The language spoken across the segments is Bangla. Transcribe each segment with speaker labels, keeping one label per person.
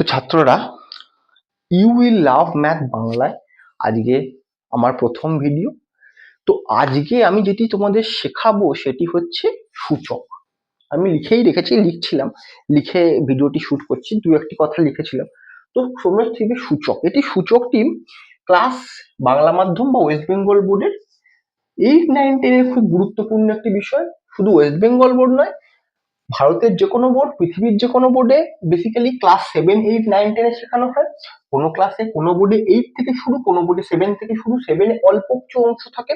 Speaker 1: তো ছাত্ররা ইউ উইল লাভ ম্যাথ বাংলায় আজকে আমার প্রথম ভিডিও তো আজকে আমি যেটি তোমাদের শেখাবো সেটি হচ্ছে সূচক। আমি লিখেই রেখেছি, লিখছিলাম। লিখে ভিডিওটি শুট করছি, দু একটি কথা লিখেছিলাম। তো তোমরা থেকে সূচক। এটি সূচকটি ক্লাস বাংলা মাধ্যম বা ওয়েস্ট বেঙ্গল বোর্ডের এইট নাইন টেনের খুব গুরুত্বপূর্ণ একটি বিষয়। শুধু ওয়েস্ট বেঙ্গল বোর্ড নয় ভারতের যে কোনো বোর্ড পৃথিবীর যে কোনো বোর্ডে basically class seven eight nine টেনে শেখানো হয়। কোনো ক্লাসে কোনো বোর্ডে এইট থেকে শুরু, কোনো বোর্ডে সেভেন থেকে শুরু সেভেনে অল্প কিছু অংশ থাকে।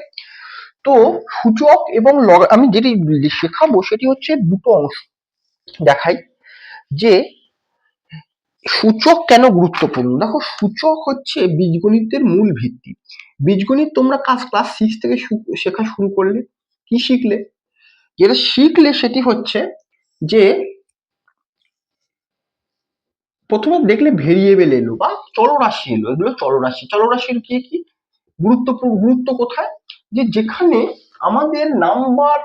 Speaker 1: তো সূচক এবং লগ, আমি যেটি শেখাবো সেটি হচ্ছে দুটো অংশ দেখাই। যে সূচক কেন গুরুত্বপূর্ণ? দেখো, সূচক হচ্ছে বীজগণিতের মূল ভিত্তি। বীজগণিত তোমরা কাজ ক্লাস সিক্স থেকে শেখা শুরু করলে। কি শিখলে? যেটা শিখলে সেটি হচ্ছে যে প্রথমে দেখলে ভেরিয়েবল এলো বা চলরাশি এলো। এগুলো চলরাশি। চলরাশির কি কি? গুরুত্বপূর্ণ, গুরুত্ব কোথায়? যে যেখানে আমাদের নাম্বার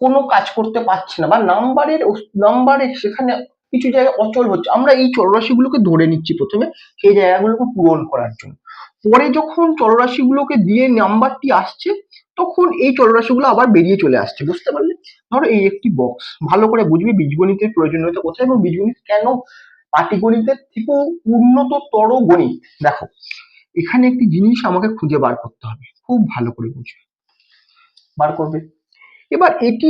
Speaker 1: কোনো কাজ করতে পারছে না বা নাম্বারের নাম্বারের সেখানে কিছু জায়গায় অচল হচ্ছে। আমরা এই চলরাশিগুলোকে ধরে নিচ্ছি প্রথমে সেই জায়গাগুলোকে পূরণ করার জন্য। পরে যখন চলরাশিগুলোকে দিয়ে নাম্বারটি আসছে, তখন এই চলরাশিগুলো আবার বেরিয়ে চলে আসছে। বুঝতে পারলে? ধরো এই একটি বক্স ভালো করে বুঝবি বীজগণিতের প্রয়োজনীয়তা কোথায় এবং বীজগণিত কেন পাটিগণিতের থেকেও উন্নততর গণিত। দেখো, এখানে একটি জিনিস আমাকে খুঁজে বার করতে হবে, খুব ভালো করে বুঝবে। বার করবে। এবার এটি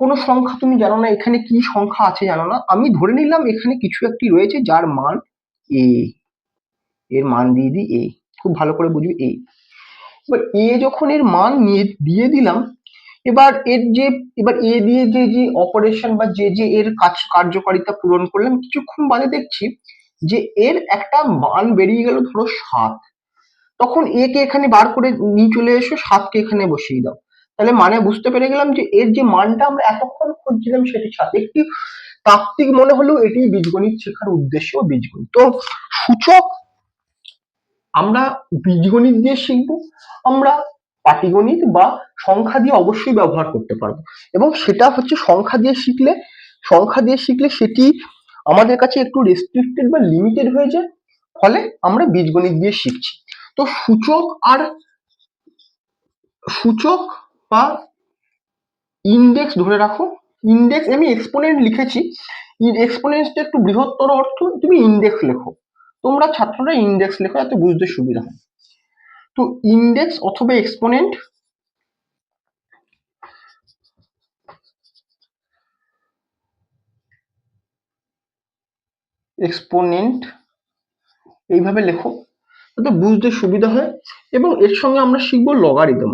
Speaker 1: কোনো সংখ্যা তুমি জানো না, এখানে কি সংখ্যা আছে জানো না? আমি ধরে নিলাম এখানে কিছু একটি রয়েছে যার মান এ এর মান দিয়ে দিই এ খুব ভালো করে বুঝবি এ এবার এ যখন এর মান নিয়ে, দিয়ে দিলাম এবার এর যে, এবার এ দিয়ে যে যে অপারেশন বা যে যে এর কাজ, কার্যকারিতা পূরণ করলাম কিছুক্ষণ বাদে দেখছি যে এর একটা মান বেরিয়ে গেল ধরো সাত। তখন এ কে এখানে বার করে নিয়ে চলে এসো সাতকে এখানে বসিয়ে দাও। তাহলে মানে বুঝতে পেরে গেলাম যে এর যে মানটা আমরা এতক্ষণ খুঁজছিলাম সেটি সাত। একটি তাত্ত্বিক মনে হলেও এটি বীজগণিত শেখার উদ্দেশ্য বীজগণিত। তো সূচক, আমরা বীজগণিত দিয়ে শিখব, আমরা পাটিগণিত বা সংখ্যা দিয়ে অবশ্যই ব্যবহার করতে পারব। এবং সেটা হচ্ছে সংখ্যা দিয়ে শিখলে, সংখ্যা দিয়ে শিখলে সেটি আমাদের কাছে একটু রেস্ট্রিক্টেড বা লিমিটেড হয়ে যায়, ফলে আমরা বীজগণিত দিয়ে শিখছি। তো সূচক আর সূচক বা ইন্ডেক্স ধরে রাখো। ইন্ডেক্স আমি এক্সপোনেন্ট লিখেছি। এক্সপোনেন্টসটা একটু বৃহত্তর অর্থ তুমি ইন্ডেক্স লেখো। তোমরা ছাত্ররা ইন্ডেক্স লেখো, এত বুঝতে সুবিধা হয় তো ইন্ডেক্স অথবা এক্সপোনেন্ট এক্সপোনেন্ট এইভাবে লেখো, যাতে বুঝতে সুবিধা হয়, এবং এর সঙ্গে আমরা শিখব লগারিদম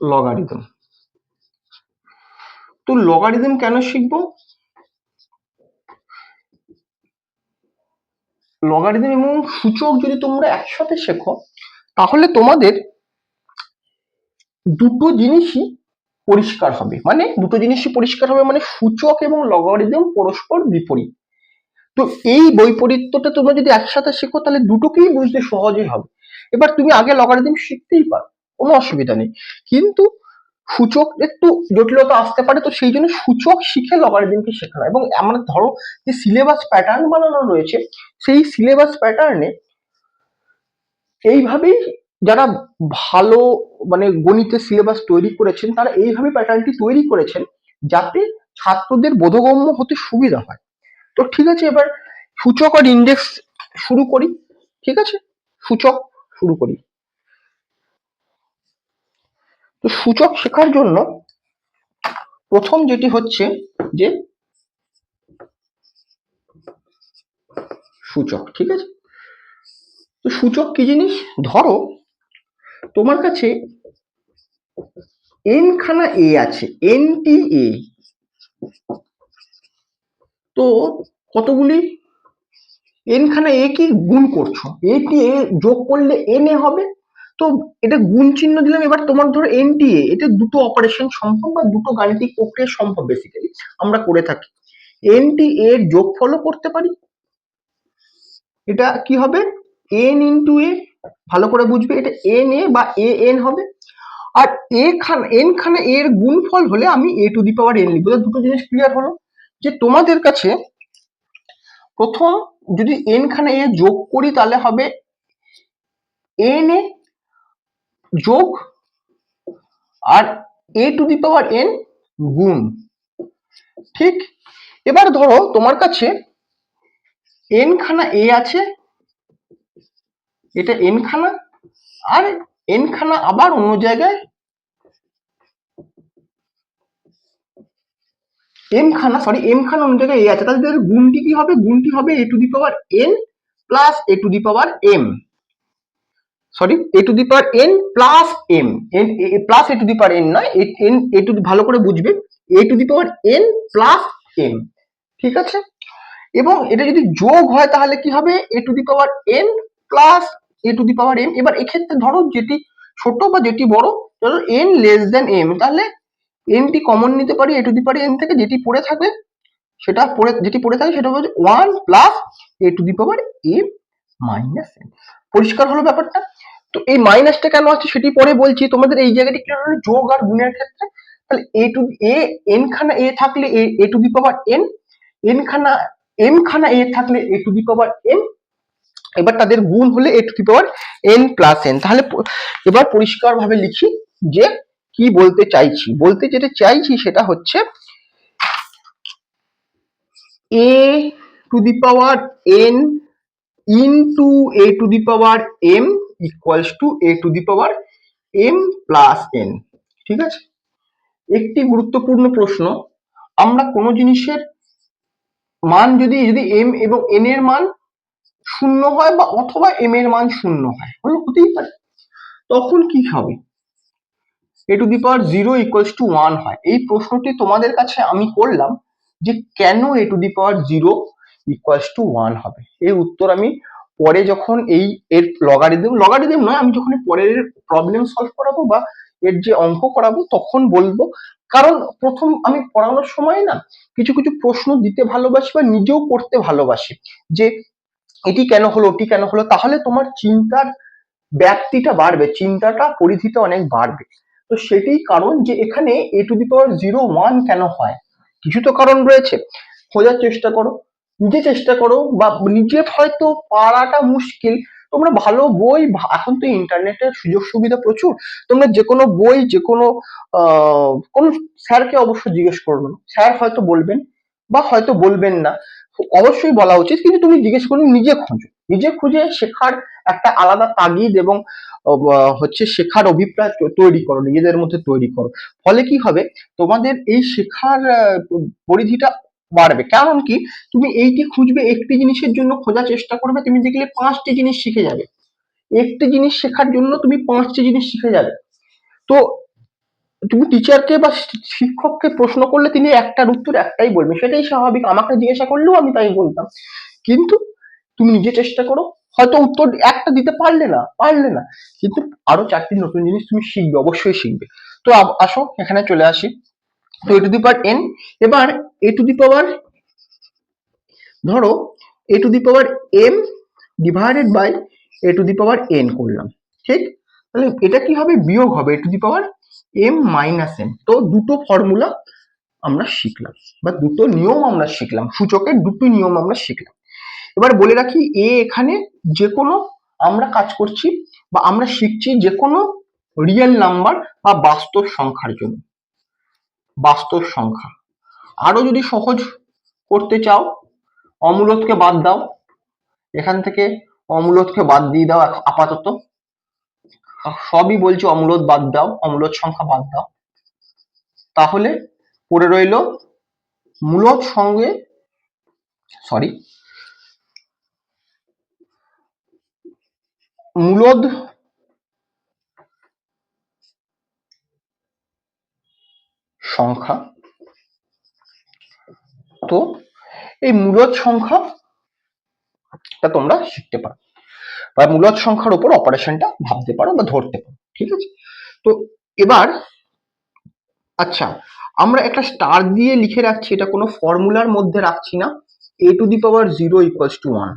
Speaker 1: লগারিদম তো লগারিদম কেন শিখব? লগারিদম এবং সূচক যদি তোমরা একসাথে শেখো, তাহলে তোমাদের দুটো জিনিসই পরিষ্কার হবে। মানে দুটো জিনিসই পরিষ্কার হবে মানে সূচক এবং লগারিদম পরস্পর বিপরীত। তো এই বৈপরীত্যটা তোমরা যদি একসাথে শেখো, তাহলে দুটোকেই বুঝতে সহজই হবে। এবার তুমি আগে লগারিদম শিখতেই পারো, কোনো অসুবিধা নেই। কিন্তু সূচক একটু জটিলতা আসতে পারে, তো সেই জন্য সূচক শিখে লগারিদমকে শেখানো। এবং আমরা ধরো যে সিলেবাস প্যাটার্ন বানানো রয়েছে, সেই সিলেবাস প্যাটার্নে এইভাবেই যারা ভালো মানে গণিতের সিলেবাস তৈরি করেছেন, তারা এইভাবে প্যাটার্নটি তৈরি করেছেন যাতে ছাত্রদের বোধগম্য হতে সুবিধা হয়। তো ঠিক আছে, এবার সূচক আর ইন্ডেক্স শুরু করি, ঠিক আছে? সূচক শুরু করি। তো সূচক শেখার জন্য প্রথম যেটি হচ্ছে যে সূচক, ঠিক আছে? তো সূচক কি জিনিস? ধরো তোমার কাছে এন খানা এ আছে এন টি এ তো কতগুলি? এন খানা এ কি গুণ করছ? এ টি এ যোগ করলে এন এ হবে তো এটা গুণ চিহ্ন দিলাম, এবার তোমার ধরো এন টি এটা দুটো অপারেশন সম্ভব বা দুটো গাণিতিক প্রক্রিয়া সম্ভব বেসিক্যালি আমরা করে থাকি। এন টি এর যোগফলও করতে পারি। এটা কি হবে? এন ইন্টু এ ভালো করে বুঝবে, এটা এন এ বা এ এন হবে। আর এ খান এন খানে এর গুণফল হলে আমি এ টু দি পাওয়ার এন লিখব। দুটো জিনিস ক্লিয়ার হলো? যে তোমাদের কাছে প্রথম যদি এন খানে এ যোগ করি তাহলে হবে এন এ যোগ আর এ টু দি পাওয়ার এন গুণ। ঠিক? এবার ধরো তোমার কাছে এন খানা এ আছে, এটা এন খানা, আর এন খানা আবার অন্য জায়গায় এম খানা সরি এম খানা অন্য জায়গায় এ আছে। তাহলে গুণটি কি হবে? গুণটি হবে a to the power n plus a to the power m sorry a to the power n plus m n plus a to the power n নয় এন এ টু ভালো করে বুঝবে a to the power n plus m ঠিক আছে? এবং এটা যদি যোগ হয় তাহলে কি হবে? A to the power n plus a to the power m এবার এক্ষেত্রে ধরো যেটি ছোট বা যেটি বড়, ধরো এন লেস দেন এম তাহলে এনটি কমন নিতে পারি এ টু দি পাওয়ার এন থেকে যেটি পড়ে থাকে, সেটা পড়ে, যেটি পড়ে থাকে সেটা হচ্ছে one plus a to the power m minus n পরিষ্কার হলো ব্যাপারটা? তো এই মাইনাসটা কেন আছে সেটি পরে বলছি। তোমাদের এই জায়গাটি ক্লিয়ার যোগ আর গুণের ক্ষেত্রে? তাহলে এ টু এ এন খানা এ থাকলে a to the power n n খানা এম খানা এ থাকলে a to the power N এবার তাদের গুণ হলে a to the power n plus n তাহলে এবার পরিষ্কার ভাবে লিখি যে কি বলতে চাইছি। বলতে যেটা চাইছি সেটা হচ্ছে a to the power n into a to the power m equals to a to the power m plus n ঠিক আছে? একটি গুরুত্বপূর্ণ প্রশ্ন, আমরা কোনো জিনিসের মান যদি যদি এম এবং এন এর মান শূন্য হয় বা অথবা এম এর মান শূন্য হয়, হলো হতেই পারে। তখন কি হবে? A to the power zero equals to one হয়। এই প্রশ্নটি তোমাদের কাছে আমি করলাম যে কেন a to the power zero equals to one হবে। এর উত্তর আমি পরে যখন এই এর লগারিদম লগারিদম নয়, আমি যখন পরের প্রবলেম সলভ করাবো বা এর যে অঙ্ক করাবো, তখন বলব, কারণ প্রথম আমি পড়ানোর সময় না কিছু কিছু প্রশ্ন দিতে ভালোবাসি বা নিজেও করতে ভালোবাসি, যে এটি কেন হলো, ওটি কেন হলো, তাহলে তোমার চিন্তার ব্যাপ্তিটা বাড়বে, চিন্তাটা পরিধিটা অনেক বাড়বে। তো সেটাই কারণ যে এখানে a to the power zero one কেন হয়? কিছু তো কারণ রয়েছে, খোঁজার চেষ্টা করো। নিজে চেষ্টা করো বা নিজে হয়তো পারাটা মুশকিল। তোমরা ভালো বই এখন তো ইন্টারনেটের সুযোগ সুবিধা প্রচুর। তোমরা যে কোনো বই যে কোনো কোনো স্যারকে অবশ্যই জিজ্ঞেস করবে স্যার হয়তো বলবেন বা হয়তো বলবেন না। অবশ্যই বলা উচিত, কিন্তু তুমি জিজ্ঞেস করো নিজে খুঁজো। নিজে খুঁজে শেখার একটা আলাদা তাগিদ এবং হচ্ছে শেখার অভিপ্রায় তৈরি করো, নিজেদের মধ্যে তৈরি করো। ফলে কি হবে? তোমাদের এই শেখার পরিধিটা বাড়বে। কারণ কি? তুমি এইটি খুঁজবে একটি জিনিসের জন্য খোঁজার চেষ্টা করবে, তুমি দেখলে পাঁচটি জিনিস শিখে যাবে। একটি জিনিস শেখার জন্য তুমি পাঁচটি জিনিস শিখে যাবে। তো তুমি টিচারকে বা শিক্ষককে প্রশ্ন করলে তিনি একটার উত্তর একটাই বলবে। সেটাই স্বাভাবিক। আমাকে জিজ্ঞাসা করলেও আমি তাই বলতাম। কিন্তু তুমি নিজে চেষ্টা করো। হয়তো উত্তর একটা দিতে পারলে না পারলে না। কিন্তু আরও চারটি নতুন জিনিস তুমি শিখবে, অবশ্যই শিখবে। তো আসো, এখানে চলে আসি। তো এ টু দি পাওয়ার এন এবার এ টু দি পাওয়ার ধরো a to the power m divided by a to the power n করলাম। ঠিক? তাহলে এটা কি হবে? বিয়োগ হবে a to the power m minus n তো দুটো ফর্মুলা আমরা শিখলাম, বা দুটো নিয়ম আমরা শিখলাম, সূচকের দুটো নিয়ম আমরা শিখলাম। এবার বলে রাখি এ এখানে যে কোনো আমরা কাজ করছি, বা আমরা শিখছি যে কোনো রিয়েল নাম্বার বা বাস্তব সংখ্যার জন্য। বাস্তব সংখ্যা। আরও যদি সহজ করতে চাও অমূলদকে বাদ দাও। এখান থেকে অমূলদকে বাদ দিয়ে দাও আপাতত। সবই বলছি অমূলদ বাদ দাও অমূলদ সংখ্যা বাদ দাও। তাহলে পড়ে রইল মূলদ সঙ্গে সরি মূলদ সংখ্যা। তো এই মূলদ সংখ্যা তোমরা শিখতে পারো। বা মূলদ সংখ্যার উপর অপারেশনটা ভাবতে পারো বা ধরতে পারো, ঠিক আছে? তো এবার আচ্ছা আমরা একটা স্টার দিয়ে লিখে রাখছি, এটা কোনো ফর্মুলার মধ্যে রাখছি না। A to the power zero equals to one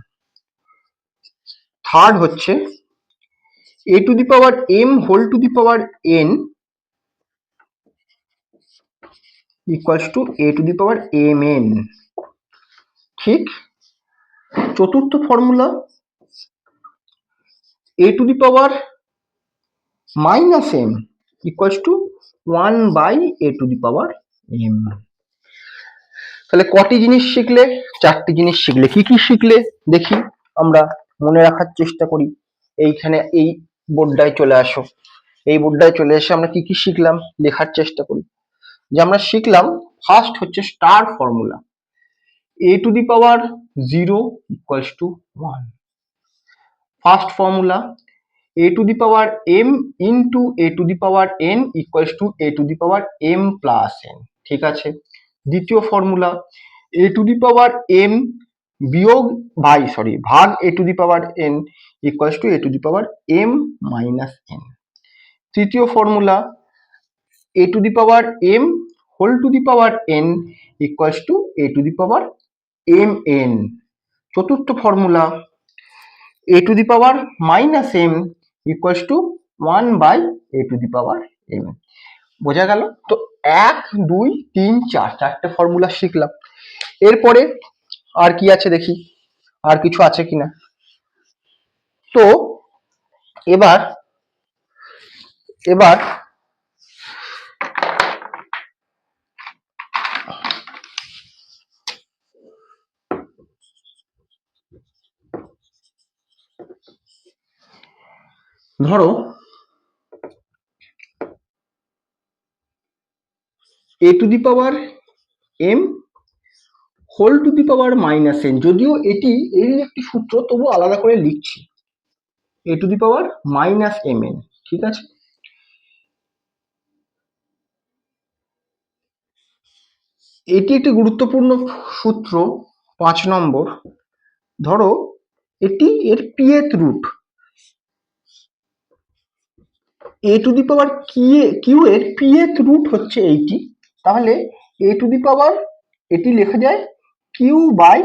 Speaker 1: third হচ্ছে a to the power m whole to the power n equals to a to the power m n ঠিক? চতুর্থ formula a to the power minus m equals to one by a to the power m তাহলে কটি জিনিস শিখলে? চারটি জিনিস শিখলে। কি কি শিখলে? দেখি, আমরা মনে রাখার চেষ্টা করি। এইখানে এই বোর্ডটায় চলে আসো। এই বোর্ডটায় চলে এসে আমরা কি কি শিখলাম? লেখার চেষ্টা করি। যে আমরা শিখলাম ফার্স্ট হচ্ছে star formula a to the power zero equals to one first formula a to the power m into a to the power n equals to a to the power m plus n ঠিক আছে? দ্বিতীয় formula a to the power m বিয়োগ ভাই সরি ভাগ a to the power n equals to a to the power m minus n তৃতীয় formula a to the power m whole to the power n equals to a to the power m n চতুর্থ formula a to the power minus m equals to 1 by a to the power m বোঝা গেল তো এক দুই তিন চার চারটে ফর্মুলা শিখলাম এরপরে আর কি আছে দেখি আর কিছু আছে কিনা তো এবার এবার ধরো a to the power m whole to the power minus n যদিও এটি এর একটি সূত্র, তবু আলাদা করে লিখছি। A to the power minus m n ঠিক আছে? এটি একটি গুরুত্বপূর্ণ সূত্র, পাঁচ নম্বর। ধরো, এটি এর pth root a to the power q এর পিএথ রুট হচ্ছে এইটি তাহলে এ টু দি পাওয়ার এটি লেখা যায় কিউ বাই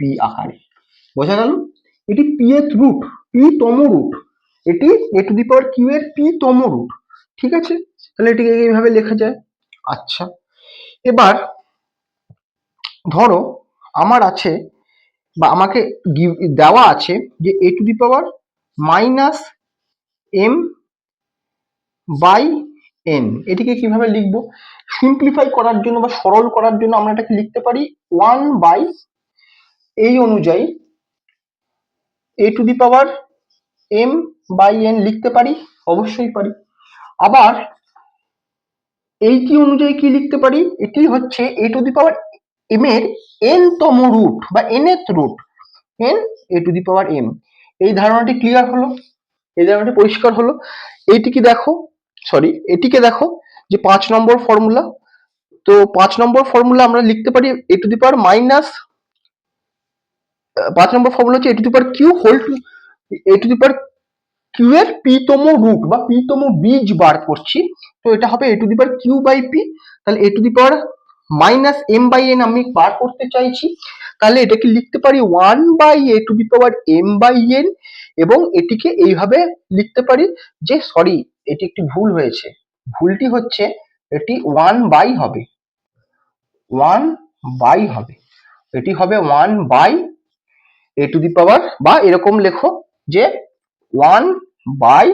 Speaker 1: পি আকারে। বোঝা গেল? এটি পিএথ রুট পি তম রুট এটি a to the power q এর পি তম রুট ঠিক আছে? তাহলে এটিকে এইভাবে লেখা যায়। আচ্ছা। এবার ধরো আমার আছে বা আমাকে দেওয়া আছে যে a to the power minus m by n এটিকে কীভাবে লিখব? সিম্পলিফাই করার জন্য বা সরল করার জন্য আমরা এটাকে লিখতে পারি ওয়ান বাই এই অনুযায়ী a to the power m by n লিখতে পারি, অবশ্যই পারি। আবার এইটি অনুযায়ী কি লিখতে পারি? এটি হচ্ছে a to the power m এর এন তম রুট বা এন এর root n a to the power m এই ধারণাটি ক্লিয়ার হলো? এই ধারণাটি পরিষ্কার হলো? এইটি কি দেখো? সরি এটিকে দেখো যে পাঁচ নম্বর ফর্মুলা তো পাঁচ নম্বর ফর্মুলা আমরা লিখতে পারি এ টু দি পাওয়ার মাইনাস পাঁচ নম্বর ফর্মুলা হচ্ছে a to the power q whole to a to the power q এর পি তম রুট বা পি তম বীজ বার করছি। তো এটা হবে a to the power q by p তাহলে a to the power minus m by n আমি বার করতে চাইছি। তাহলে এটাকে লিখতে পারি one by a to the power m by n এবং এটিকে এইভাবে লিখতে পারি যে সরি এটি একটি ভুল হয়েছে। ভুলটি হচ্ছে এটি ওয়ান বাই হবে। ওয়ান বাই হবে। এটি হবে one by a to the power বা এরকম লেখো যে ওয়ান বাই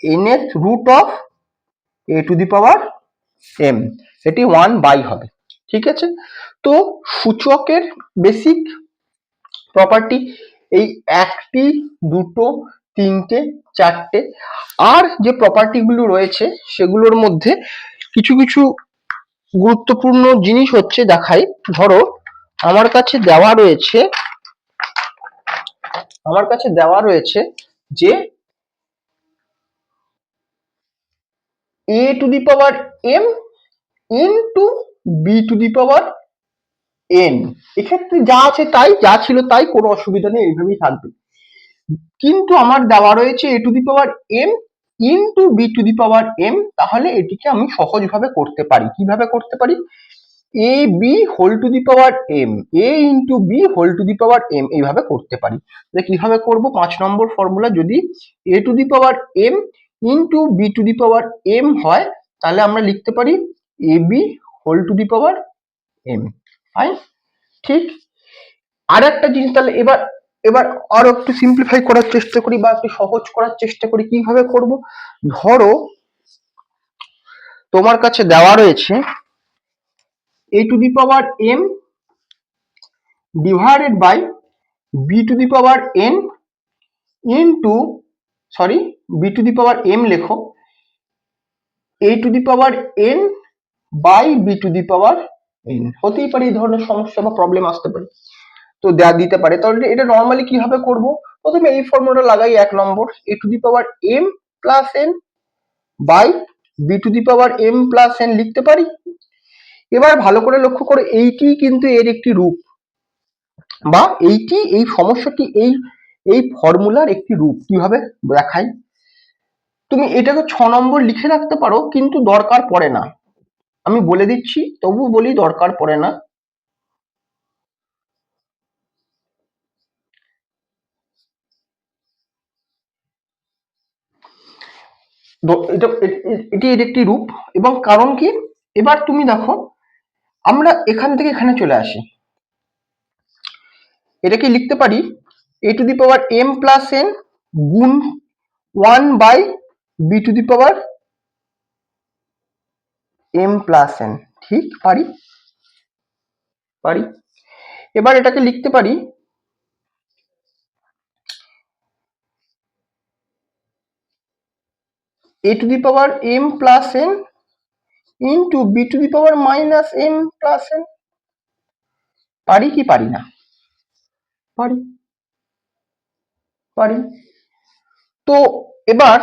Speaker 1: এন এর root of a to the power m এটি ওয়ান বাই হবে। ঠিক আছে? তো সূচকের বেসিক প্রপার্টি এই একটি, দুটো তিনটে, চারটে। আর যে প্রপার্টি গুলো রয়েছে, সেগুলোর মধ্যে কিছু কিছু গুরুত্বপূর্ণ জিনিস হচ্ছে দেখাই। ধরো, আমার কাছে দেওয়া রয়েছে, আমার কাছে দেওয়া রয়েছে যে a to the power m into b to the power n এক্ষেত্রে যা আছে তাই, যা ছিল তাই, কোনো অসুবিধা নেই, এইভাবেই থাকবে। কিন্তু আমার দেওয়া রয়েছে a to the power m into b to the power m তাহলে এটিকে আমি সহজভাবে করতে পারি। কীভাবে করতে পারি? A b whole to the power m a into b whole to the power m এইভাবে করতে পারি। তাহলে কীভাবে করব? পাঁচ নম্বর ফর্মুলা যদি a to the power m into b to the power m হয়, তাহলে আমরা লিখতে পারি a b whole to the power m fine ঠিক? আর একটা জিনিস তাহলে এবার এবার আরও একটু সিম্পলিফাই করার চেষ্টা করি বা একটু সহজ করার চেষ্টা করি, কীভাবে করব? ধরো, তোমার কাছে দেওয়া রয়েছে a to the power m divided by b to the power n into sorry b to the power m লেখো, a to the power n by b to the power n হতেই পারে এই ধরনের সমস্যা বা প্রবলেম আসতে পারে। তো দেওয়া দিতে পারে। তাহলে এটা নর্মালি কীভাবে করব? প্রথমে এই ফর্মুলাটা লাগাই এক নম্বর, a to the power m plus n by b to the power m plus n লিখতে পারি। এবার ভালো করে লক্ষ্য করো, এইটি কিন্তু এর একটি রূপ। বা এইটি, এই সমস্যাটি, এই এই ফর্মুলার একটি রূপ। কীভাবে? দেখাই। তুমি এটাকে ছ নম্বর লিখে রাখতে পারো, কিন্তু দরকার পড়ে না। আমি বলে দিচ্ছি তবু বলি দরকার পড়ে না। এটা এর একটি রূপ, এবং কারণ কি? এবার তুমি দেখো, আমরা এখান থেকে এখানে চলে আসি। এটাকে লিখতে পারি A to the power M plus N গুণ one by B to the power M plus N ঠিক, পারি? পারি? এবার এটাকে লিখতে পারি A to the power M plus N into B to the power minus M plus N পারি কি পারি না? পারি। পারি। তো এবার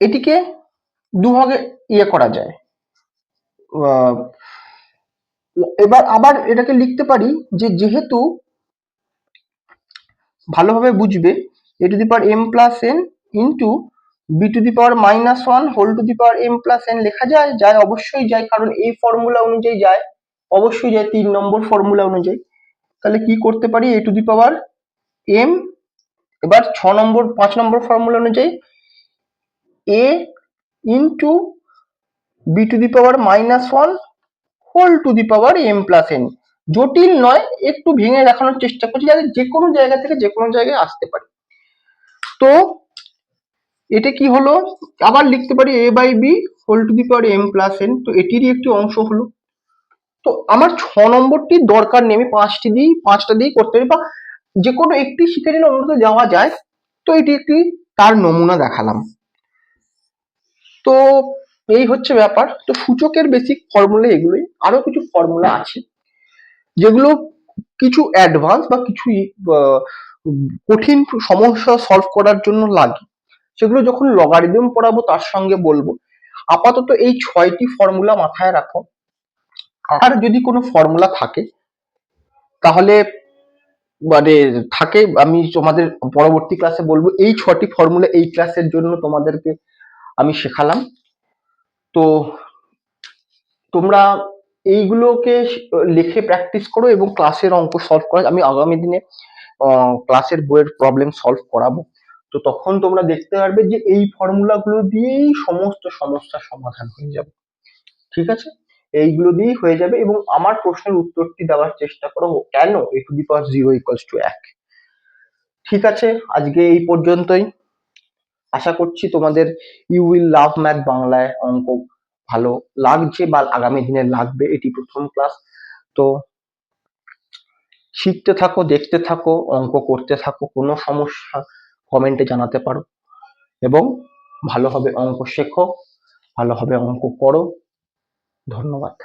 Speaker 1: এটিকে দুভাগে ইয়ে করা যায়। এবার আবার এটাকে লিখতে পারি যে যেহেতু ভালোভাবে বুঝবে A to the power M plus N into B to the power minus one whole to the power M plus N লেখা যায় যায় অবশ্যই যায়, কারণ এই ফর্মুলা অনুযায়ী যায়, অবশ্যই যায়, তিন নম্বর ফর্মুলা অনুযায়ী। তাহলে কি করতে পারি? এ টু দি পাওয়ার এম এবার ছ নম্বর, পাঁচ নম্বর ফর্মুলা অনুযায়ী A into B to the power minus one whole to the power M plus N জটিল নয়, একটু ভেঙে দেখানোর চেষ্টা করছি, যাতে যে কোনো জায়গা থেকে যে কোনো জায়গায় আসতে পারে। তো এটা কি হলো? আবার লিখতে পারি A by B whole to the power M plus N তো এটিরই একটি অংশ হলো। তো আমার ছ নম্বরটি দরকার নেই, আমি পাঁচটি দিয়েই পাঁচটা দিয়েই করতে পারি। বা যে কোনো একটি শিখে নিলে যাওয়া যায়, তো এটি একটি তার নমুনা দেখালাম। তো এই হচ্ছে ব্যাপার। তো সূচকের বেসিক ফর্মুলা এগুলোই। আরও কিছু ফর্মুলা আছে, যেগুলো কিছু অ্যাডভান্স বা কিছু কঠিন সমস্যা সলভ করার জন্য লাগে। সেগুলো যখন লগারিদম পড়াবো তার সঙ্গে বলব। আপাতত এই ছয়টি ফর্মুলা মাথায় রাখো। আর যদি কোনো ফর্মুলা থাকে, তাহলে মানে থাকে, আমি তোমাদের পরবর্তী ক্লাসে বলব, এই ছটি ফর্মুলা এই ক্লাসের জন্য তোমাদেরকে আমি শেখালাম। তো তোমরা এইগুলোকে লিখে প্র্যাকটিস করো এবং ক্লাসের অঙ্ক সলভ করো। আমি আগামী দিনে ক্লাসের বইয়ের প্রবলেম সলভ করাবো। তো তখন তোমরা দেখতে পারবে যে এই ফর্মুলা গুলো দিয়েই সমস্ত সমস্যার সমাধান হয়ে যাবে। ঠিক আছে? এইগুলো দিয়েই হয়ে যাবে এবং আমার প্রশ্নের উত্তরটি দেওয়ার চেষ্টা করো কেন? A to the power zero equals to এক। ঠিক আছে? আজকে এই পর্যন্তই। আশা করছি তোমাদের ইউ উইল লাভ ম্যাথ বাংলায় অঙ্ক ভালো লাগছে বা আগামী দিনে লাগবে। এটি প্রথম ক্লাস তো শিখতে থাকো, দেখতে থাকো, অঙ্ক করতে থাকো, কোনো সমস্যা কমেন্টে জানাতে পারো। এবং ভালোভাবে অঙ্ক শেখো ভালোভাবে অঙ্ক করো। ধন্যবাদ।